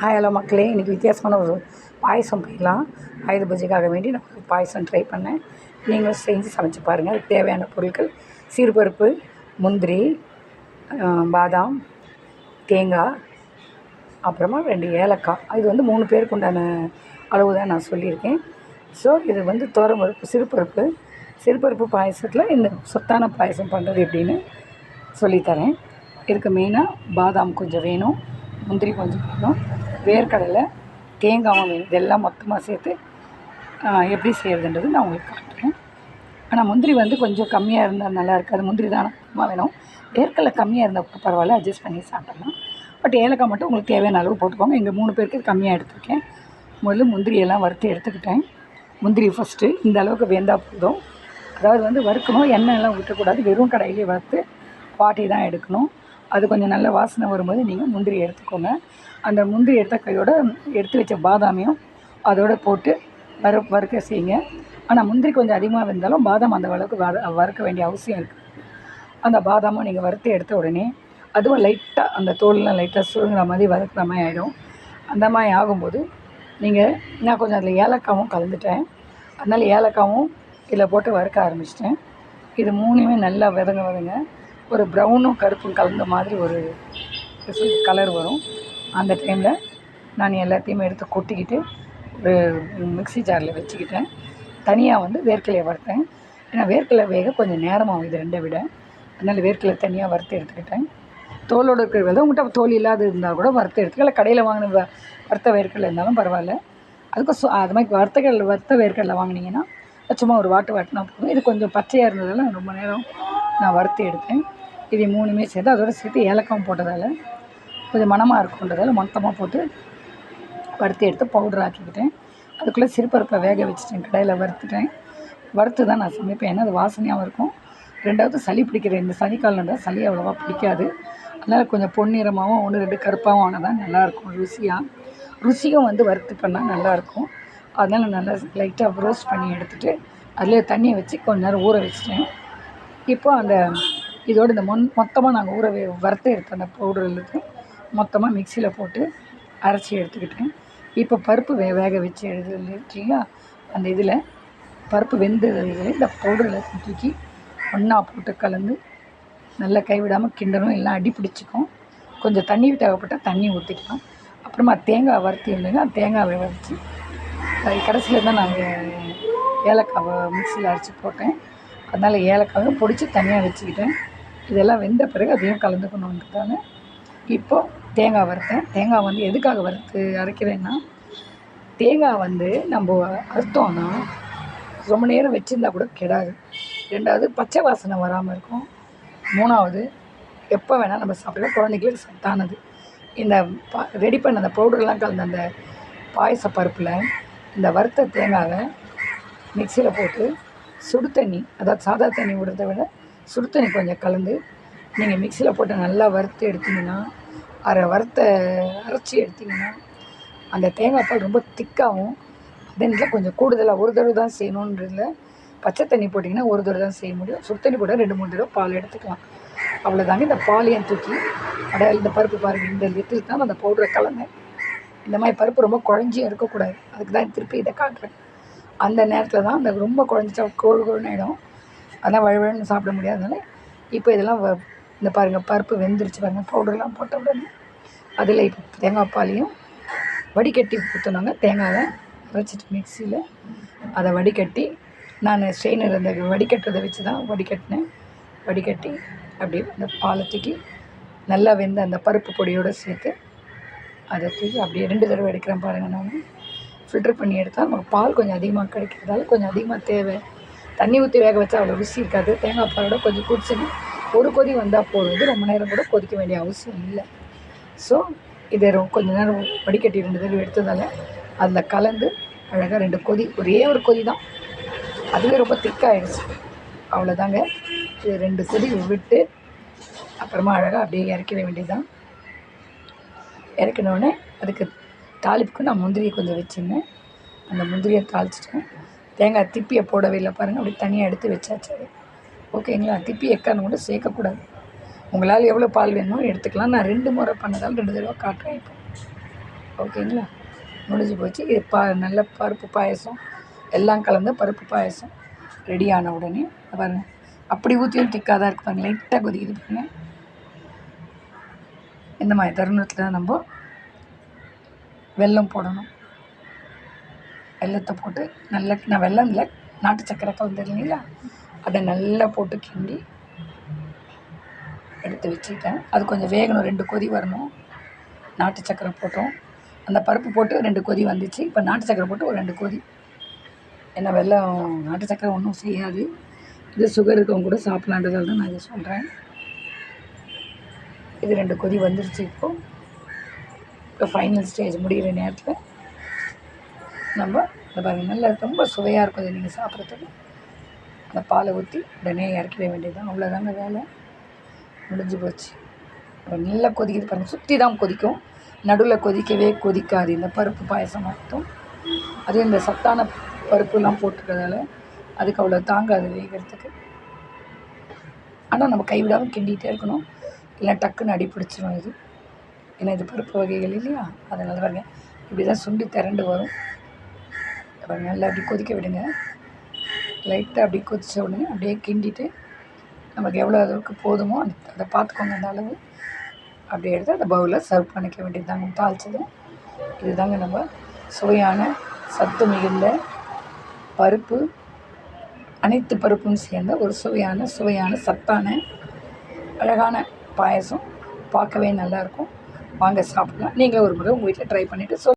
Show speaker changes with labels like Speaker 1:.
Speaker 1: Hi hello மக்களே. இன்றைக்கி வித்தியாசமான ஒரு பாயசம் பண்ணலாம் ஆயுத பூஜைக்காக வேண்டி நான் பாயசம் ட்ரை பண்ணேன். நீங்களும் செஞ்சு சமைச்சு பாருங்கள் அதுக்கு தேவையான பொருட்கள் சிறுபருப்பு முந்திரி பாதாம் தேங்காய் அப்புறமா ரெண்டு ஏலக்காய். இது வந்து மூணு பேருக்கு உண்டான அளவு தான் நான் சொல்லியிருக்கேன். ஸோ இது வந்து தோரம்பருப்பு சிறுபருப்பு. சிறுபருப்பு பாயசத்தில் இந்த சொத்தான பாயசம் பண்ணுறது எப்படின்னு சொல்லித்தரேன். இதுக்கு மெயினாக பாதாம் கொஞ்சம் வேணும் முந்திரி கொஞ்சம் வேணும். வேர்க்கடலை தேங்காய் வேணும் இதெல்லாம் மொத்தமாக சேர்த்து எப்படி செய்கிறதுன்றது நான் உங்களுக்கு காட்டுறேன். ஆனால் முந்திரி வந்து கொஞ்சம் கம்மியாக இருந்தால் நல்லா இருக்காது. முந்திரி தான் அதிகமாக வேணும். வேர்க்கடலை கம்மியாக இருந்தால் பரவாயில்ல அட்ஜஸ்ட் பண்ணி சாப்பிடலாம். பட் ஏலக்காய் மட்டும் உங்களுக்கு தேவையான அளவு போட்டுக்கோங்க. எங்கள் மூணு பேருக்கு கம்மியாக எடுத்துருக்கேன். முதல்ல முந்திரியெல்லாம் வறுத்து எடுத்துக்கிட்டேன். முந்திரி ஃபஸ்ட்டு இந்த அளவுக்கு வெந்தால் போதும். அதாவது வந்து வறுக்கணும் எண்ணெய்லாம் ஊற்றக்கூடாது. வெறும் கடையிலேயே வறுத்து பாட்டி தான் எடுக்கணும். அது கொஞ்சம் நல்ல வாசனை வரும்போது நீங்கள் முந்திரி எடுத்துக்கோங்க. அந்த முந்திரி எடுத்த கையோட எடுத்து வச்ச பாதாமையும் அதோடு போட்டு வறு வறுக்க செய்யுங்க. ஆனால் முந்திரி கொஞ்சம் அதிகமாக இருந்தாலும் பாதாம் அந்த அளவுக்கு வறு வறுக்க வேண்டிய அவசியம் இருக்குது அந்த பாதாமும் நீங்கள் வறுத்து எடுத்த உடனே அதுவும் லைட்டாக அந்த தோல்லாம் லைட்டாக சுருங்குற மாதிரி வறுக்கிற மாதிரி ஆகிடும் அந்த மாதிரி ஆகும்போது நீங்கள் நான் கொஞ்சம் அதில் ஏலக்காவும் கலந்துட்டேன். அதனால் ஏலக்காவும் இதில் போட்டு வறுக்க ஆரம்பிச்சிட்டேன். இது மூணுமே நல்லா வதங்க வதங்க ஒரு ப்ரௌனும் கருப்பும் கலந்த மாதிரி ஒரு கலர் வரும். அந்த டைமில் நான் எல்லாத்தையுமே எடுத்து கொட்டிக்கிட்டு ஒரு மிக்ஸி ஜாரில் வச்சுக்கிட்டேன். தனியாக வந்து வேர்க்கலையை வறுத்தேன். ஏன்னா வேர்க்கலை வேக கொஞ்சம் நேரமாகும் இது ரெண்டை விட. அதனால் வேர்க்கலை தனியாக வறுத்து எடுத்துக்கிட்டேன். தோலோடு இருக்கிற விதை உங்கள்கிட்ட தோல் இல்லாத இருந்தால் கூட வறுத்து எடுத்துக்கலாம். இல்லை கடையில் வாங்கின வ வறுத்த வேர்க்கடலை இருந்தாலும் பரவாயில்ல. அதுக்கும் சு அது மாதிரி வறுத்த கடலை வறுத்த வேர்க்கடலை வாங்கினீங்கன்னா சும்மா ஒரு வாட்டு வாட்டினா போதும். இது கொஞ்சம் பச்சையாக இருந்ததால் ரொம்ப நேரம் நான் வறுத்து எடுத்தேன். இது மூணுமே சேர்த்து அதோட சேர்த்து ஏலக்காவும் போட்டதால் கொஞ்சம் மணமாக இருக்குன்றதால மொத்தமாக போட்டு வறுத்து எடுத்து பவுடர் ஆக்கிக்கிட்டேன். அதுக்குள்ளே சிறுபருப்பை வேக வச்சுட்டேன் கடையில் வறுத்துட்டேன். வறுத்து தான் நான் சமைப்பேன் ஏன்னா அது வாசனையாகவும் இருக்கும். ரெண்டாவது சளி பிடிக்கிற இந்த சனிக்காலம் இருந்தால் சளி அவ்வளோவா பிடிக்காது. அதனால் கொஞ்சம் பொன்னிறமாகவும் ஒன்று ரெண்டு கருப்பாகவும் ஆனால் தான் நல்லாயிருக்கும் ருசியாக ருசியும் வந்து வறுத்து பண்ணால் நல்லாயிருக்கும். அதனால் நல்லா லைட்டாக ரோஸ்ட் பண்ணி எடுத்துகிட்டு அதில் தண்ணியை வச்சு கொஞ்ச நேரம் ஊற வச்சுட்டேன். இப்போ அந்த இதோடு இந்த மொன் மொத்தமாக நாங்கள் ஊற வறுத்து எடுத்த அந்த பவுடர் மொத்தமாக மிக்சியில் போட்டு அரைச்சி எடுத்துக்கிட்டேன். இப்போ பருப்பு வே வேக வச்சு எடுத்துங்களா அந்த இதில் பருப்பு வெந்ததில் இந்த பவுடரில் தூக்கி ஒன்றா போட்டு கலந்து நல்லா கைவிடாமல் கிண்டணும் எல்லாம் அடி பிடிச்சிக்கும். கொஞ்சம் தண்ணி தேவைப்பட்டால் தண்ணி ஊற்றிக்கலாம் அப்புறமா தேங்காய் வறுத்தி இருந்ததுன்னா தேங்காவை வறுத்து அது கடைசியில் தான் நாங்கள் ஏலக்காவை மிக்சியில் அரைச்சி போட்டேன். அதனால் ஏலக்காவும் பிடிச்சி தனியாக வச்சுக்கிட்டேன். இதெல்லாம் வெந்த பிறகு அதையும் கலந்துக்கணுன்றதால இப்போது தேங்காய் வறுத்தேன். தேங்காய் வந்து எதுக்காக வறுத்து அரைக்கிறேன்னா தேங்காய் வந்து நம்ம அறுத்தோம்னா ரொம்ப நேரம் வச்சுருந்தா கூட கெடாது. ரெண்டாவது பச்சை வாசனை வராமல் இருக்கும். மூணாவது எப்போ வேணால் நம்ம சாப்பிடலாம். குழந்தைங்களுக்கு சத்தானது. இந்த பா ரெடி பண்ண அந்த பவுடர்லாம் கலந்த அந்த பாயச பருப்பில் இந்த வறுத்த தேங்காவை மிக்சியில் போட்டு சுடு தண்ணி அதாவது சாதா தண்ணி விடுறத விட சுடுத்தண்ணி கொஞ்சம் கலந்து நீங்கள் மிக்சியில் போட்டு நல்லா வறுத்து எடுத்தீங்கன்னா அரை வறுத்த அரைச்சி எடுத்தீங்கன்னா அந்த தேங்காய் பால் ரொம்ப திக்காகவும் அதே கொஞ்சம் கூடுதலாக ஒரு தடவை தான் செய்யணுன்றதுல பச்சை தண்ணி போட்டிங்கன்னா ஒரு தடவை தான் செய்ய முடியும். சுடு தண்ணி போட்டால் ரெண்டு மூணு தடவை பால் எடுத்துக்கலாம். அவ்வளோதாங்க இந்த பாலையும் தூக்கி அடையாள இந்த பருப்பு பாருங்கள் இந்த லிட்டில் தான் அந்த பவுடரை கலந்தேன். இந்த மாதிரி பருப்பு ரொம்ப குழஞ்சியும் இருக்கக்கூடாது. அதுக்கு தான் திருப்பி இதை காட்டுறேன். அந்த நேரத்தில் தான் அந்த ரொம்ப குழஞ்சிட்டா கோழு கோழுன்னு ஆகிடும் அதெல்லாம் வழுவழுன்னு சாப்பிட முடியாதனால இப்போ இதெல்லாம் வ- இந்த பாருங்கள் பருப்பு வெந்துருச்சு பாருங்கள் பவுடர்லாம் போட்ட உடனே அதில் இப்போ தேங்காய் பாலையும் வடிகட்டி ஊற்றினாங்க தேங்காவை அரைச்சிட்டு மிக்சியில் அதை வடிகட்டி நான் ஸ்ட்ரெயினர் அந்த வடிகட்டுறதை வச்சு தான் வடிகட்டினேன். வடிகட்டி அப்படியே அந்த பாலை தூக்கி நல்லா வெந்த அந்த பருப்பு பொடியோடு சேர்த்து அதை தூக்கி அப்படியே ரெண்டு தடவை எடுக்கிறேன் பாருங்கள் நான். ஃபில்டர் பண்ணி எடுத்தால் நமக்கு பால் கொஞ்சம் அதிகமாக கிடைக்கிறதால கொஞ்சம் அதிகமாக தேவை. தண்ணி ஊற்றி வேக வச்சா அவ்வளோ ருசி இருக்காது. தேங்காய் பாலோட கொஞ்சம் குடிச்சுன்னு ஒரு கொதி வந்தால் போதும். ரொம்ப நேரம் கூட கொதிக்க வேண்டிய அவசியம் இல்லை. ஸோ இதை ரொம்ப கொஞ்ச நேரம் வடிகட்டி ரெண்டு தடவை எடுத்ததால் அதில் கலந்து அழகாக ரெண்டு கொதி ஒரே ஒரு கொதி தான் அதுவே ரொம்ப திக்காகிடுச்சு அவ்வளோதாங்க இது ரெண்டு கொதி விட்டு அப்புறமா அழகாக அப்படியே இறக்கிட வேண்டியதுதான். இறக்கினோடனே அதுக்கு தாளிப்புக்கு நான் முந்திரியை கொஞ்சம் வச்சுருந்தேன். அந்த முந்திரியை தாளிச்சிட்டேன். தேங்காய் திப்பியை போடவே இல்லை பாருங்கள் அப்படி தனியாக எடுத்து வச்சாச்சு அது. ஓகேங்களா? திப்பி எக்கான்னு கூட சேர்க்கக்கூடாது. உங்களால் எவ்வளோ பால் வேணுமோ எடுத்துக்கலாம். நான் ரெண்டு முறை பண்ணதால் ரெண்டு தடவை காட்டுறேன் இப்போ. ஓகேங்களா? முடிஞ்சு போச்சு. இது பா நல்ல பருப்பு பாயசம். எல்லாம் கலந்த பருப்பு பாயசம். ரெடியான உடனே பாருங்கள் பாருங்க. அப்படி ஊற்றியும் திக்காக தான் இருக்குது பாருங்க லைட்டாக கொதிக்குது பாருங்க. இந்த மாதிரி தருணத்தில் நம்ம வெல்லம் போடணும். வெல்லத்தை போட்டு நல்லா நான் வெல்லம் இல்லை நாட்டு சக்கரை கலந்துருங்க இல்லைங்களா அதை நல்லா போட்டு கிண்டி எடுத்து வச்சுக்கிட்டேன். அது கொஞ்சம் வேகணும் ரெண்டு கொதி வரணும். நாட்டு சக்கரை போட்டோம். அந்த பருப்பு போட்டு ரெண்டு கொதி வந்துச்சு. இப்போ நாட்டு சக்கரை போட்டு ஒரு ரெண்டு கொதி. ஏன்னா வெல்லம் நாட்டு சக்கரை ஒன்றும் செய்யாது. இது சுகர் இருக்கவங்க கூட சாப்பிட்லான்றதால தான் நான் இதை சொல்கிறேன் இது ரெண்டு கொதி வந்துருச்சு இப்போது இப்போ ஃபைனல் ஸ்டேஜ் முடிகிற நேரத்தில் நம்ம இந்த பாருங்கள் நல்லா ரொம்ப சுவையாக இருக்கும் இதை நீங்கள் சாப்பிட்றதுக்கு. அந்த பாலை ஊற்றி உடனே இறக்கிட வேண்டியதுதான். அவ்வளோதாங்க வேலை. முடிஞ்சு போச்சு. அப்புறம் நல்லா கொதிக்குது பாருங்கள் சுற்றி தான் கொதிக்கும். நடுவில் கொதிக்கவே கொதிக்காது. இந்த பருப்பு பாயசம் மட்டும். அதுவும் இந்த சத்தான பருப்புலாம் போட்டுக்கிறதால அதுக்கு அவ்வளோ தாங்காது வேகிறதுக்கு. ஆனால் நம்ம கைவிடாமல் கிண்டிகிட்டே இருக்கணும். இல்லை டக்குன்னு அடி பிடிச்சிரும் இது. ஏன்னா இது பருப்பு வகைகள் இல்லையா? அதனால் பாருங்கள் இப்படி தான் சுண்டி திரண்டு வரும். பாருங்க. நல்லா அப்படி கொதிக்க விடுங்க. லைட்டாக அப்படி கொதிச்ச உடனே அப்படியே கிண்டிட்டு நமக்கு எவ்வளோ அளவுக்கு போதுமோ அந்த அதை பார்த்துக்கோங்க அந்த அளவு. அப்படியே எடுத்து அந்த பவுலில் சர்வ் பண்ணிக்க வேண்டியது தாங்க தாளிச்சது. இதுதாங்க நம்ம சுவையான சத்து மிகுந்த பருப்பு அனைத்து பருப்பும் சேர்ந்த ஒரு சுவையான சுவையான சத்தான அழகான பாயசம். பார்க்கவே நல்லாயிருக்கும் வாங்க சாப்பிடலாம். நீங்களும் ஒரு முறை உங்கள் வீட்டில் ட்ரை பண்ணிவிட்டு சொல்